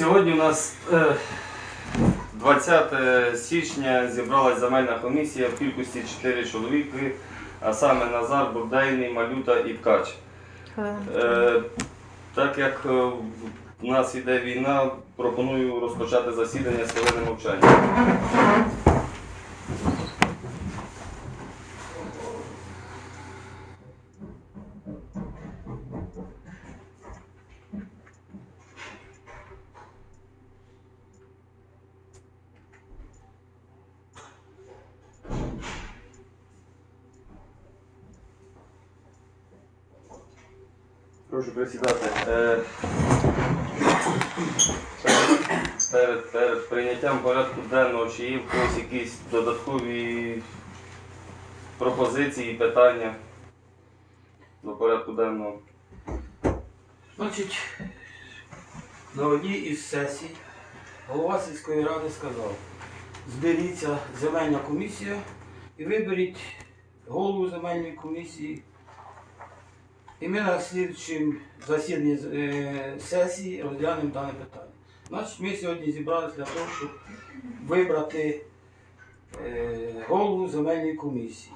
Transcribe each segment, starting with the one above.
Сьогодні у нас е, 20 січня зібралась земельна комісія в кількості 4 чоловіки, а саме Назар, Бурдайний, Малюта і Ткач. Е, так як у в нас йде війна, пропоную розпочати засідання з хвилини мовчання. Прошу присідати. Е, перед- Перед, прийняттям порядку денного, чи є в когось якісь додаткові пропозиції, питання до порядку денного? Значить, на одній із сесій голова сільської ради сказав, зберіться земельна комісія і виберіть голову земельної комісії. І ми на слідчому засіданні е, сесії розглянемо дане питання. Значить, ми сьогодні зібралися для того, щоб вибрати е, голову земельної комісії.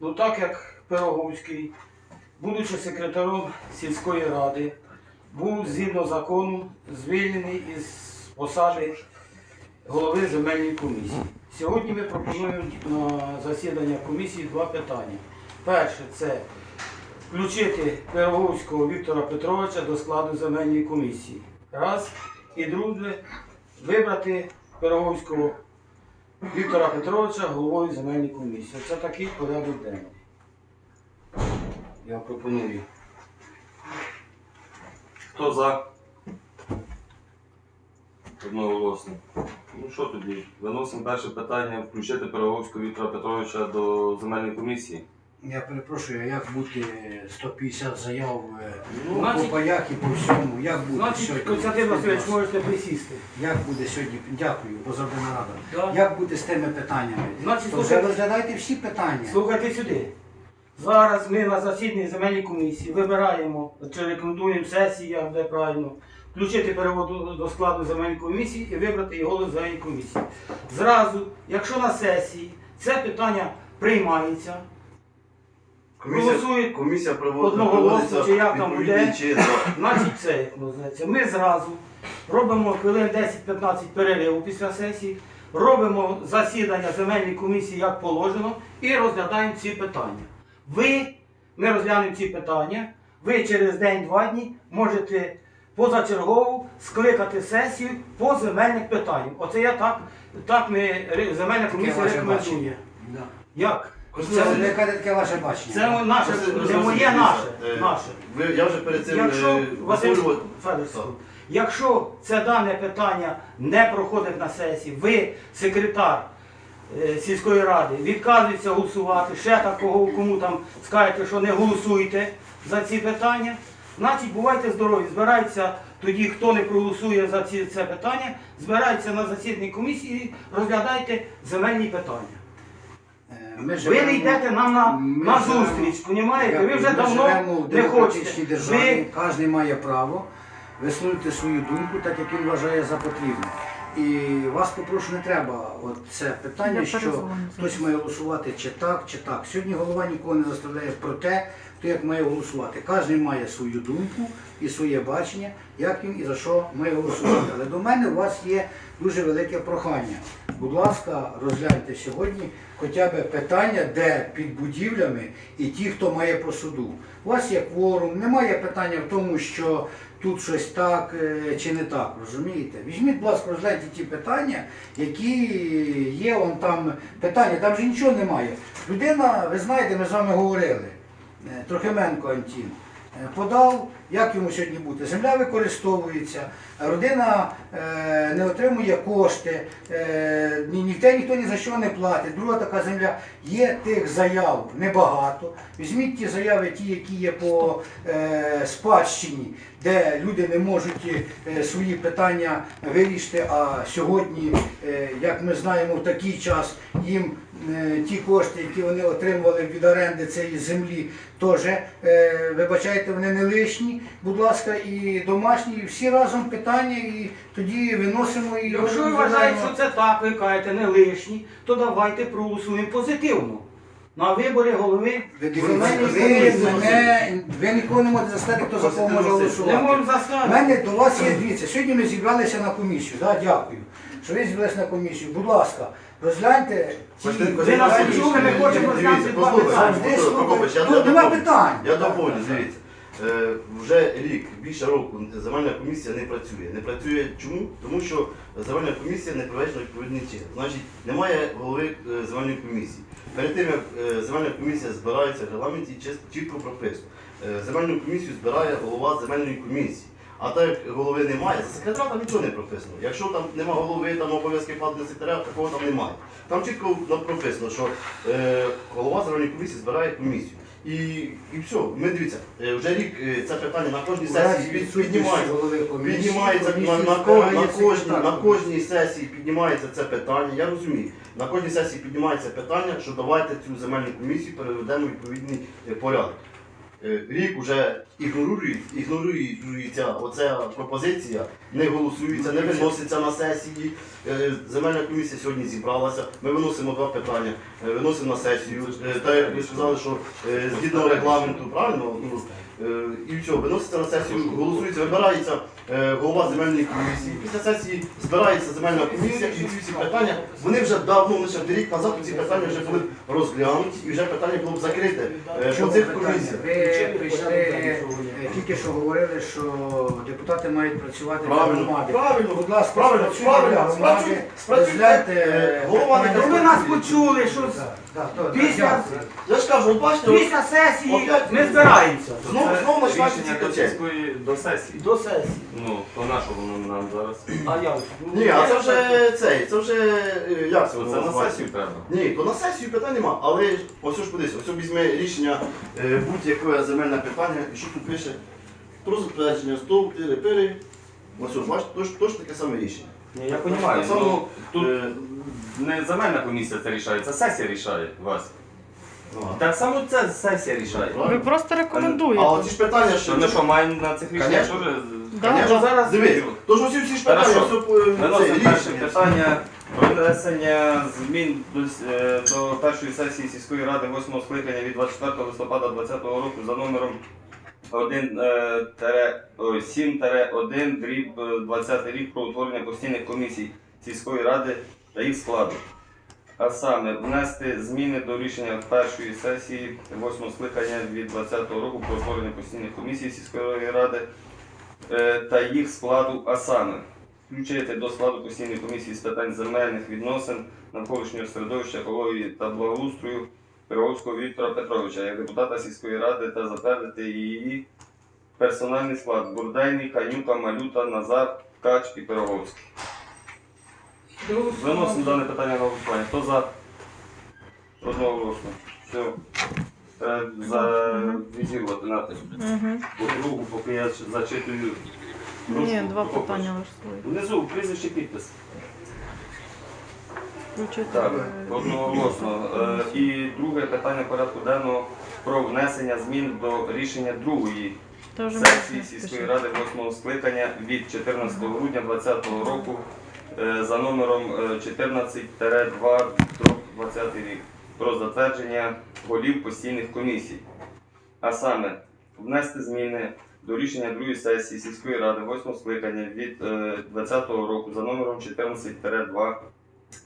Ну так як Пироговський, будучи секретарем сільської ради, був згідно закону звільнений із посади голови земельної комісії. Сьогодні ми пропонуємо на засідання комісії два питання. Перше це включити Пироговського Віктора Петровича до складу земельної комісії. Раз. І друге вибрати Пироговського Віктора Петровича головою земельної комісії. Це такий порядок денний. Я пропоную. Хто за? Одноголосно. Ну що тоді? Виносимо перше питання включити Пироговського Віктора Петровича до земельної комісії. Я перепрошую, а як бути 150 заяв е, Ну, по значить- паях і по всьому? Як буде Значить, сьогодні? Константин Васильович, можете присісти. Як буде сьогодні? Дякую, бо завжди рада. Да. Як буде з тими питаннями? Значить, То вже слухайте, розглядайте всі питання. слухайте сюди. Зараз ми на засіданні земельній комісії вибираємо чи рекомендуємо сесії, як буде правильно, включити перевод до складу земельної комісії і вибрати його до земельної комісії. Зразу, якщо на сесії це питання приймається, голосують комісія проводить одноголосно, чи як там буде. чи. Значить, це як. Ми зразу робимо хвилин 10-15 перериву після сесії, робимо засідання земельної комісії як положено і розглядаємо ці питання. Ви, ми розглянемо ці питання, ви через день-два дні можете позачергово скликати сесію по земельних питаннях. Оце я так, так ми, ре- земельна комісія ваше рекомендує. бачення. Да. Як? Це не яке таке ваше бачення. Це наше, не моє, наше. е, наше. Я вже перед цим Якщо, е, Василь висловлював- Федорович, якщо це дане питання не проходить на сесії, ви, секретар е, сільської ради, відказується голосувати, ще такого, кому там скажете, що не голосуйте за ці питання, значить бувайте здорові, збираються тоді, хто не проголосує за ці, це питання, збираються на засідній комісії і розглядайте земельні питання. Ми Ви живемо- не йдете нам на, ми на живемо- зустріч, понімаєте? Ви вже Ми давно живемо в не демократичній хочете. державі, Ви кожен має право висловити свою думку, так як він вважає за потрібне. І вас попрошу, не треба от це питання, Я що перезвоню хтось зараз. має голосувати чи так, чи так. Сьогодні голова нікого не заставляє про те, хто як має голосувати. Кожен має свою думку і своє бачення, як він і за що має голосувати. Але до мене у вас є дуже велике прохання. Будь ласка, розгляньте сьогодні хоча б питання, де під будівлями і ті, хто має по суду. У вас є кворум, немає питання в тому, що тут щось так е, чи не так, розумієте? Візьміть, будь ласка, розгляньте ті питання, які є вон там питання, там же нічого немає. Людина, ви знаєте, ми з вами говорили, Трохименко Антін. е, Подав, як йому сьогодні бути? Земля використовується, родина е, не отримує кошти, е, ні, ніхто ніхто ні за що не платить. Друга така земля. Є тих заяв небагато. Візьміть ті заяви, ті, які є по е, спадщині, де люди не можуть е, свої питання вирішити. А сьогодні, е, як ми знаємо, в такий час їм е, ті кошти, які вони отримували від оренди цієї землі, теж, е, вибачайте, вони не лишні. будь ласка, і домашні, і всі разом питання, і тоді виносимо і Якщо ви вважаєте, що це так, ви кажете, не лишні, то давайте проголосуємо позитивно. На вибори голови Ви, дивіться, земельної ви, комісії. мене, ви ніколи не можете заставити, хто за кого може Не голосувати. можемо У заставити. мене до вас є дивіться. Сьогодні ми зібралися на комісію. Да, дякую. Що ви зібралися на комісію. Будь ласка, розгляньте ці Ви нас почули, ми хочемо Дивіться, розглянути два послухайте, питання. Завжди Микола слухайте. Прокопович, я Тут нема доповню. питань. Я доповню, дивіться. Е, Вже рік, більше року земельна комісія не працює. Не працює чому? Тому що земельна комісія не проведена відповідний чин. Значить, немає голови е, земельної комісії. Перед тим, як е, земельна комісія збирається в регламенті, чітко прописано. Земельну комісію збирає голова земельної комісії. А так як голови немає, за секретаря там нічого не прописано. Якщо там немає голови, там обов'язки падає секретаря, такого там немає. Там чітко прописано, що голова земельної комісії збирає комісію. І, і все, ми дивіться, е, вже рік е, це питання на кожній сесії під- піднімається. Піднімається на, на, на, кожній, на кожній сесії піднімається це питання, я розумію. На кожній сесії піднімається питання, що давайте цю земельну комісію переведемо в відповідний е, порядок. Е, Рік уже ігнорують, ігнорується оця пропозиція, не голосується, не виноситься на сесії. Е, Земельна комісія сьогодні зібралася. Ми виносимо два питання, е, виносимо на сесію. Та як ви сказали, що згідно регламенту, правильно? Е, І все, виноситься на сесію, голосується, вибирається е, голова земельної комісії. Після сесії збирається земельна комісія і ці всі питання, вони вже давно, лише рік назад ці питання вже були розглянуті і вже питання було б закрите е, по цих комісіях. Ви прийшли, тільки що говорили, що депутати мають працювати для Правильно, громади. правильно, Будь ласка, правильно, спрацюйте для правильно, громади, спрацюйте, спрацюйте. розгляньте голова не. Ну, ви нас почули, що так, Після- дякую. Я ж кажу, от бачите, от після сесії ми збираємося. знову знову починається Рішення ці до сільської до сесії. До сесії. Ну, то на що воно нам зараз? А я Ні, а це вже цей, це вже е, як це Це воно на називається? сесію треба. Ні, то на сесію питань нема, але ось ж подивись, ось візьме рішення е, будь-яке земельне питання, і що тут пише про затвердження стовп, тири, пири. Ось ось, бачите, тож, тож таке саме рішення. Ні, я розумію. Так само, Ну, тут е, не земельна комісія це рішає, це сесія рішає вас. Ага. Так само це сесія рішає. Ви просто А рекомендуєте. оці ж питання, що Що ми що, маємо на цих рішеннях Конечно. теж Да, Конечно, да. зараз Дивись, тож усі всі ж питання, Хорошо. все е, це Виносимо перше рішення. питання про внесення змін до, с- е, до першої сесії сільської ради 8 скликання від 24 листопада 2020 року за номером 1, е, тере- ой, 7-1 дріб е, 20 рік про утворення постійних комісій сільської ради та їх складу. А саме внести зміни до рішення першої сесії 8 скликання від 2020 року про утворення постійних комісій сільської ради е, та їх складу, а саме включити до складу постійної комісії з питань земельних відносин, навколишнього середовища, екології та благоустрою Пироговського Віктора Петровича як депутата сільської ради та затвердити її персональний склад Бурдейний, Канюка, Малюта, Назар, Ткач і Пироговський. Виносимо дане питання на голосування. Хто за? Одноголосно. Все. Треба завізувати на. Угу. По другу, поки я зачитую. Ні, ручку, два питання лише свої. Внизу прізвище підпис. Включити. Так, е, одноголосно. Е, І друге питання порядку денного про внесення змін до рішення другої Та вже сесії сільської спішити. ради 8 скликання від 14 грудня 2020 року е, за номером е, 14-2 20 рік про затвердження голів постійних комісій. А саме внести зміни до рішення другої сесії сільської ради 8 скликання від 2020 року за номером 14-2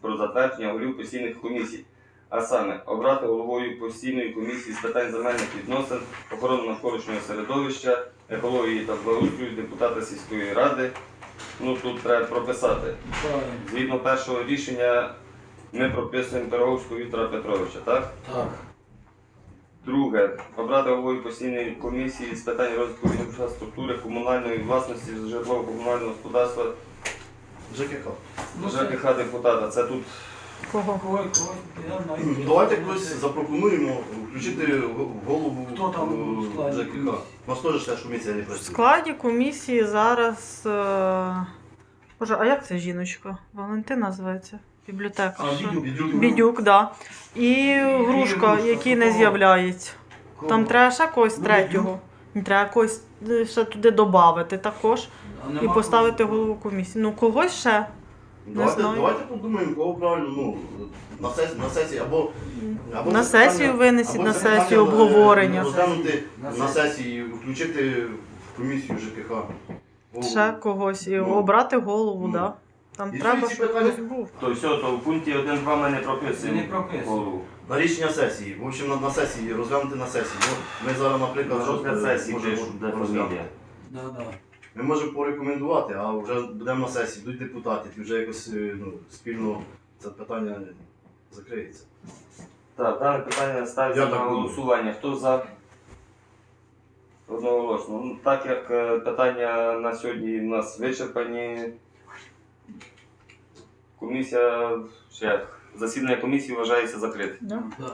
про затвердження голів постійних комісій. А саме обрати головою постійної комісії з питань земельних відносин, охорони навколишнього середовища, екології та благоустрою депутата сільської ради. Ну тут треба прописати. Згідно першого рішення ми прописуємо Пироговського Віктора Петровича, так? Так. Друге, обрати головою постійної комісії з питань розвитку інфраструктури, комунальної власності, житлово-комунального господарства, ЖКХ. ЖКХ депутата. Це тут Кого? Ой. Давайте когось запропонуємо включити в голову Хто там у е, складі ЖКХ. комісії? У нас теж теж комісія не В працює. складі комісії зараз. Е... Боже, а як це жіночка? Валентина називається? Бібліотека. А, що? Бідюк. Бідюк. Бідюк, да. І грушка, Грушка, який не кого? з'являється. Кого? Там треба ще когось Ну, третього. Треба когось е, ще туди додати також А і поставити голову комісії. Ну, когось ще. Давайте, знаю. давайте подумаємо, кого правильно, ну, на сесії, на сесії або, або На це питання- сесію винесіть, або на це питання, сесію е, обговорення. Розглянути На сесії, включити в комісію ЖКХ. Голову. Ще когось. І Ну. обрати голову, Ну. да. Там І треба, ці щоб питання- хтось був. То все, то в пункті 1-2 ми не прописуємо. Не прописуємо. голову. На рішення сесії. В общем, на, на сесії, розглянути на сесії. Ну, ми зараз, наприклад, На розгляд е, сесії можемо пишуть, де розглянути. фамілія. Да, да. Ми можемо порекомендувати, а вже будемо на сесії, йдуть депутати, і вже якось е, ну, спільно це питання закриється. Так, дане питання ставиться Я на так думаю. голосування. Хто за? Одноголосно. Ну, так як е, питання на сьогодні у нас вичерпані, комісія, ще як, засідання комісії вважається закритим. Да?